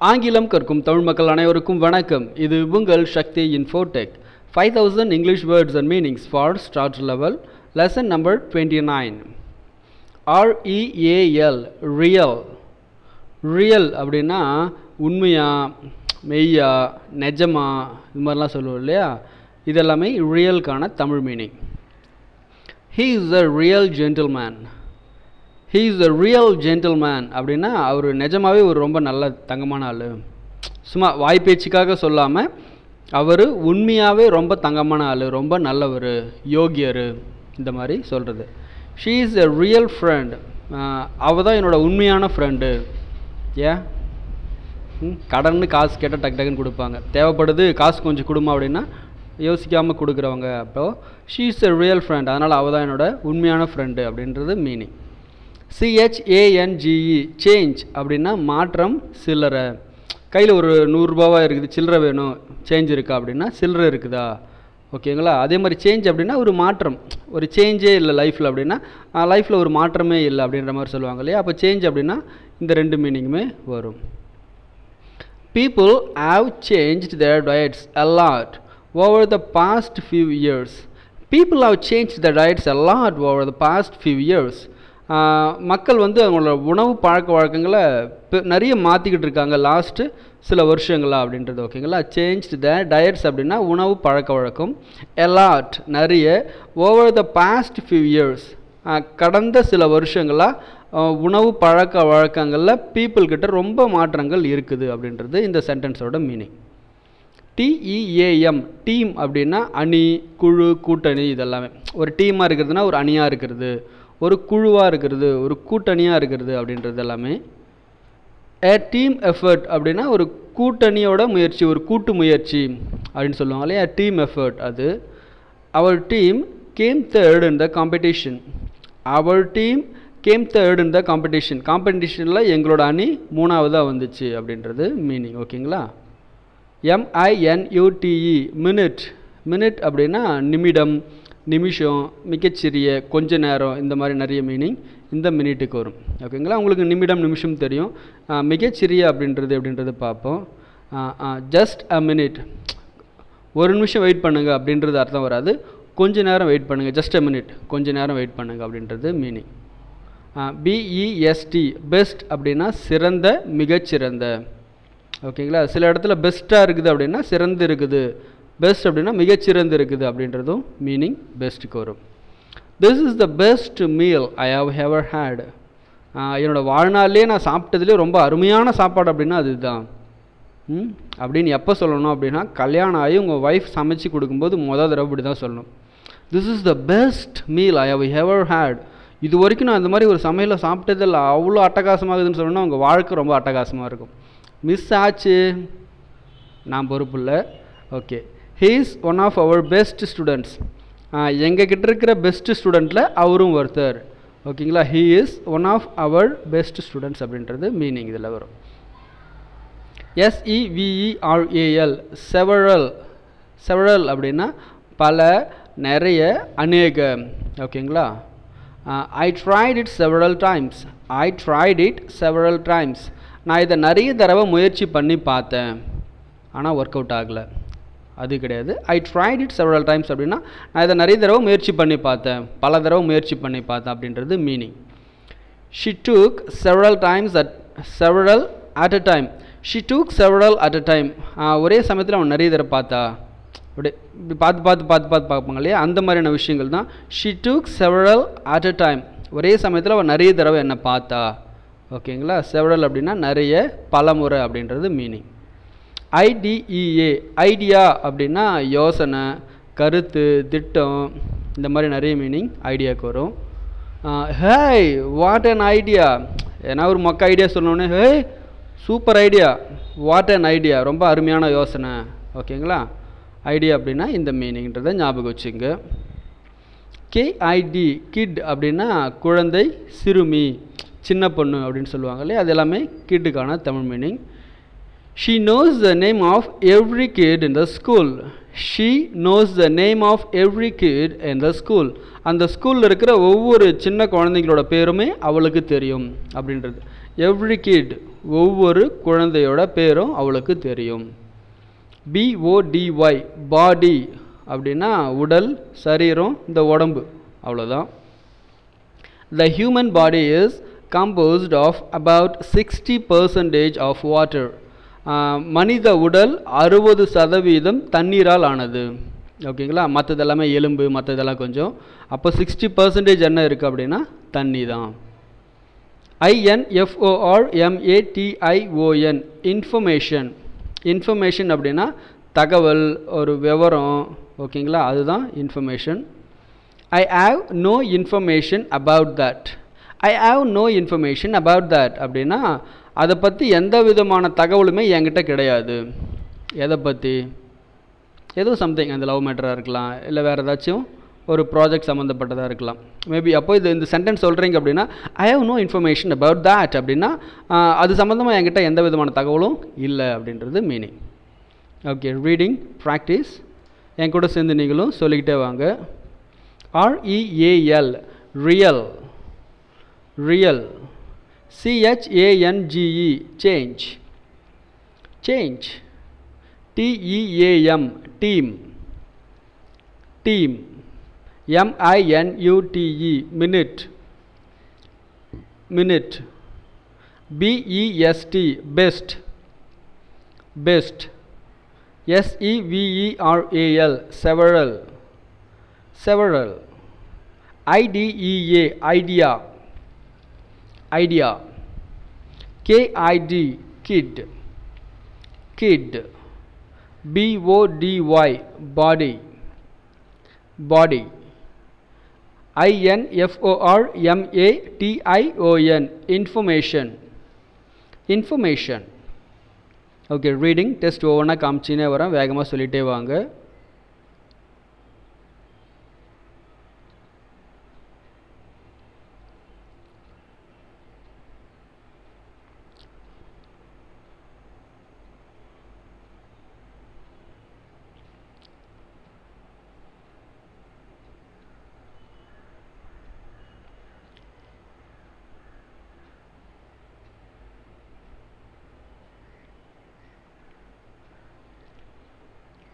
ஆங்கிலம் கற்கும் தமிழ் மக்கள் அனைவருக்கும் வணக்கம். இது உங்கள் Sakthi Infotech five thousand English words and meanings for start level lesson number twenty nine R E A L real real அப்படின்னா உண்மையா மெய்யா நெஜமா இது மாதிரிலாம் சொல்லுவோம் இல்லையா? இதெல்லாமே ரியலுக்கான Tamil meaning he is a real gentleman he is a real gentleman அப்படின்னா அவர் நிஜமாவே ஒரு ரொம்ப நல்ல தங்கமான ஆள். சும்மா வாய்ப்பேச்சுக்காக சொல்லாமல் அவர் உண்மையாகவே ரொம்ப தங்கமான ஆள் ரொம்ப நல்லவர் யோகியர் இந்த மாதிரி சொல்கிறது she is a real friend அவள் தான் என்னோடய உண்மையான ஃப்ரெண்டு ஏன்? ம், கடன்னு காசு கேட்டால் டக்கு டக்குன்னு கொடுப்பாங்க. தேவைப்படுது காசு கொஞ்சம் கொடுமா அப்படின்னா யோசிக்காமல் கொடுக்குறவங்க. அப்போ she is a real friend அதனால் அவள் தான் என்னோட உண்மையான ஃப்ரெண்டு அப்படின்றது மீனிங் சிஹெச்ஏஎன்ஜிஇ சேஞ்ச் அப்படின்னா மாற்றம் சில்லறை. கையில் ஒரு நூறுரூபாவா இருக்குது சில்லறை வேணும் சேஞ்ச் இருக்கா அப்படின்னா சில்லறை இருக்குதா? ஓகேங்களா அதே மாதிரி சேஞ்ச் அப்படின்னா ஒரு மாற்றம். ஒரு சேஞ்சே இல்லை லைஃப்பில் அப்படின்னா லைஃப்பில் ஒரு மாற்றமே இல்லை அப்படின்ற மாதிரி சொல்லுவாங்க இல்லையா? அப்போ சேஞ்ச் அப்படின்னா இந்த ரெண்டு மீனிங்குமே வரும். People have change their diets a lot over the past few years people have change the diets a lot over the past few years மக்கள் வந்து அவங்களோட உணவு பழக்க வழக்கங்களை நிறைய மாற்றிக்கிட்டு இருக்காங்க லாஸ்ட்டு சில வருஷங்களா அப்படின்றது ஓகேங்களா சேஞ்ச் த டயட்ஸ் அப்படின்னா உணவு பழக்க வழக்கம் எலாட் நிறைய. Over the past few years கடந்த சில வருஷங்களாக உணவு பழக்க வழக்கங்களில் பீப்புள்கிட்ட ரொம்ப மாற்றங்கள் இருக்குது அப்படின்றது இந்த சென்டென்ஸோட மீனிங் டிஇஏஎம் டீம் அப்படின்னா அணி குழு கூட்டணி இதெல்லாமே. ஒரு டீமாக இருக்கிறதுனா ஒரு அணியாக இருக்கிறது. ஒரு குழுவாக இருக்கிறது ஒரு கூட்டணியாக இருக்கிறது அப்படின்றது எல்லாமே. ஏ டீம் எஃபர்ட் அப்படின்னா ஒரு கூட்டணியோட முயற்சி ஒரு கூட்டு முயற்சி அப்படின்னு சொல்லுவாங்க இல்லையா? டீம் எஃபர்ட் அது. Our team came third in the competition our team came third in the competition காம்படிஷனில் எங்களோட அணி மூணாவதாக வந்துச்சு அப்படின்றது மீனிங் ஓகேங்களா? எம்ஐஎன்யூடிஇ மினிட் மினிட் அப்படின்னா நிமிடம் நிமிஷம் மிகச்சிறிய கொஞ்ச நேரம் இந்த மாதிரி நிறைய மீனிங் இந்த மினிட்டுக்கு வரும். ஓகேங்களா உங்களுக்கு நிமிடம் நிமிஷம் தெரியும். மிகச்சிறிய அப்படின்றது அப்படின்றது பார்ப்போம். ஜஸ்ட் அ மினிட் ஒரு நிமிஷம் வெயிட் பண்ணுங்கள் அப்படின்றது அர்த்தம் வராது. கொஞ்ச நேரம் வெயிட் பண்ணுங்கள் ஜஸ்ட் அ மினிட் கொஞ்ச நேரம் வெயிட் பண்ணுங்க அப்படின்றது மீனிங் பிஇஎஸ்டி பெஸ்ட் அப்படின்னா சிறந்த மிகச்சிறந்த. ஓகேங்களா சில இடத்துல பெஸ்ட்டாக இருக்குது அப்படின்னா சிறந்து இருக்குது. பெஸ்ட் அப்படின்னா மிகச்சிறந்து இருக்குது அப்படின்றதும் மீனிங் பெஸ்ட்டுக்கு வரும். This is the best meal I have ever had என்னோடய வாழ்நாள்லேயே நான் சாப்பிட்டதுலேயே ரொம்ப அருமையான சாப்பாடு அப்படின்னா அதுதான். அப்படின்னு எப்போ சொல்லணும் அப்படின்னா கல்யாணம் ஆகி உங்கள் ஒய்ஃப் சமைச்சு கொடுக்கும்போது மொதல் தடவை இப்படி தான் சொல்லணும். This is the best meal I have ever had இது வரைக்கும் நான் இந்த மாதிரி ஒரு சமையலை சாப்பிட்டதில்ல. அவ்வளோ அட்டகாசமாகுதுன்னு சொன்னோன்னா உங்கள் வாழ்க்கை ரொம்ப அட்டகாசமாக இருக்கும். மிஸ் ஆச்சு. நான் பொறுப்பு இல்லை. Okay he's one of our best students எங்ககிட்ட இருக்கிற பெஸ்ட் ஸ்டூடெண்ட்டில் அவரும் ஒருத்தர். ஓகேங்களா? He is one of our best students அப்படின்றது மீனிங் இதில் வரும். எஸ்இவிஇஆர்ஏஎல் செவரல் செவரல் அப்படின்னா பல நிறைய அநேக. ஓகேங்களா? I tried it several times I tried it several times நான் இதை நிறைய தடவை முயற்சி பண்ணி பார்த்தேன். ஆனால் ஒர்க் அவுட் ஆகலை. அது கிடையாது. I tried it several times அப்படின்னா நான் இதை நிறைய தடவை முயற்சி பண்ணி பார்த்தேன். பல தடவை முயற்சி பண்ணி பார்த்தேன் அப்படின்றது meaning she took several times at several at a time she took several at a time ஒரே சமயத்தில் அவன் நிறைய தடவை பார்த்தா. அப்படி இப்படி பார்த்து பார்த்து பார்த்து பார்த்து பார்ப்பாங்க இல்லையா? அந்த மாதிரியான விஷயங்கள் தான். She took several at a time ஒரே சமயத்தில் அவன் நிறைய தடவை என்னை பார்த்தா. ஓகேங்களா செவரல் அப்படின்னா நிறைய பலமுறை அப்படின்றது மீனிங் ஐடிஇஏ ஐடியா அப்படின்னா யோசனை கருத்து திட்டம் இந்த மாதிரி நிறைய மீனிங் ஐடியாவுக்கு வரும். ஹேய் வாட் அன் ஐடியா ஏன்னா ஒரு மொக்க ஐடியா சொன்னோடனே hey super idea what an idea ரொம்ப அருமையான யோசனை. ஓகேங்களா? ஐடியா அப்படின்னா இந்த மீனிங்கிறத ஞாபகம் வச்சுங்க. கேஐடி கிட் அப்படின்னா குழந்தை சிறுமி சின்ன பொண்ணு அப்படின்னு சொல்லுவாங்க இல்லையா? அது எல்லாமே கிட்டுக்கான Tamil meaning She knows the name of every kid in the school she knows the name of every kid in the school அந்த ஸ்கூலில் இருக்கிற ஒவ்வொரு சின்ன குழந்தைங்களோட பேருமே அவளுக்கு தெரியும் அப்படின்றது. எவ்ரி கிட் ஒவ்வொரு குழந்தையோட பேரும் அவளுக்கு தெரியும். பிஓடிஒய் பாடி அப்படின்னா உடல் சரீரம் இந்த உடம்பு. அவ்வளோதான் the human body is composed of about sixty percentage of water மனித உடல் அறுபது சதவீதம் தண்ணீரால் ஆனது. ஓகேங்களா? மற்றது எல்லாமே எலும்பு மற்றதெல்லாம் கொஞ்சம். அப்போ சிக்ஸ்டி பர்சன்டேஜ் என்ன இருக்குது அப்படின்னா தண்ணி தான் ஐஎன்எஃப்ஓஆர் எம்ஏடிஐஓஎன் இன்ஃபர்மேஷன் இன்ஃபர்மேஷன் அப்படின்னா தகவல் ஒரு விவரம். ஓகேங்களா? அதுதான் information I have no information about that I have no information about that அப்படின்னா அதை பற்றி எந்த விதமான தகவலுமே என்கிட்ட கிடையாது. எதை பற்றி ஏதோ சம்திங் அந்த லவ் மேட்டராக இருக்கலாம் இல்லை வேறு ஏதாச்சும் ஒரு ப்ராஜெக்ட் சம்மந்தப்பட்டதாக இருக்கலாம். மேபி அப்போ இது இந்த சென்டென்ஸ் சொல்கிறீங்க அப்படின்னா I have no information about that அப்படின்னா அது சம்மந்தமாக என்கிட்ட எந்த விதமான தகவலும் இல்லை அப்படின்றது மீனிங் ஓகே ரீடிங் ப்ராக்டிஸ் என் கூட சேர்ந்து நீங்களும் சொல்லிக்கிட்டே வாங்க. R E A L real real C H A N G E change. Change. T E A M team. Team. M I N U T E minute. Minute. B E S T best. Best. S E V E R A L several. Several. I D E A idea idea idea KID kid kid BODY body body INFOR MATION information information okay reading test ஒவ்வொன்றா காமிச்சினே வரேன் வேகமாக சொல்லிகிட்டே வாங்க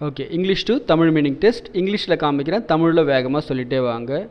okay English to Tamil meaning test இங்கிலீஷில் காமிக்கிறேன். தமிழில் வேகமாக சொல்லிகிட்டே வாங்க.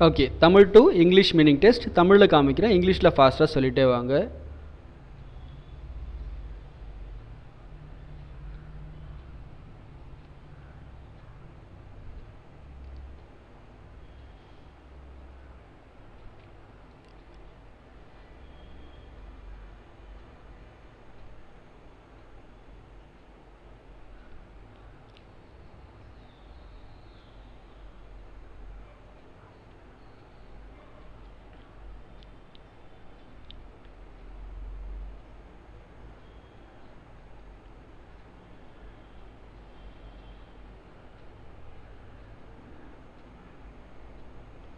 Okay Tamil to English meaning test தமிழில் காமிக்கிறேன். இங்கிலீஷில் ஃபாஸ்ட்டாக சொல்லிகிட்டே வாங்க.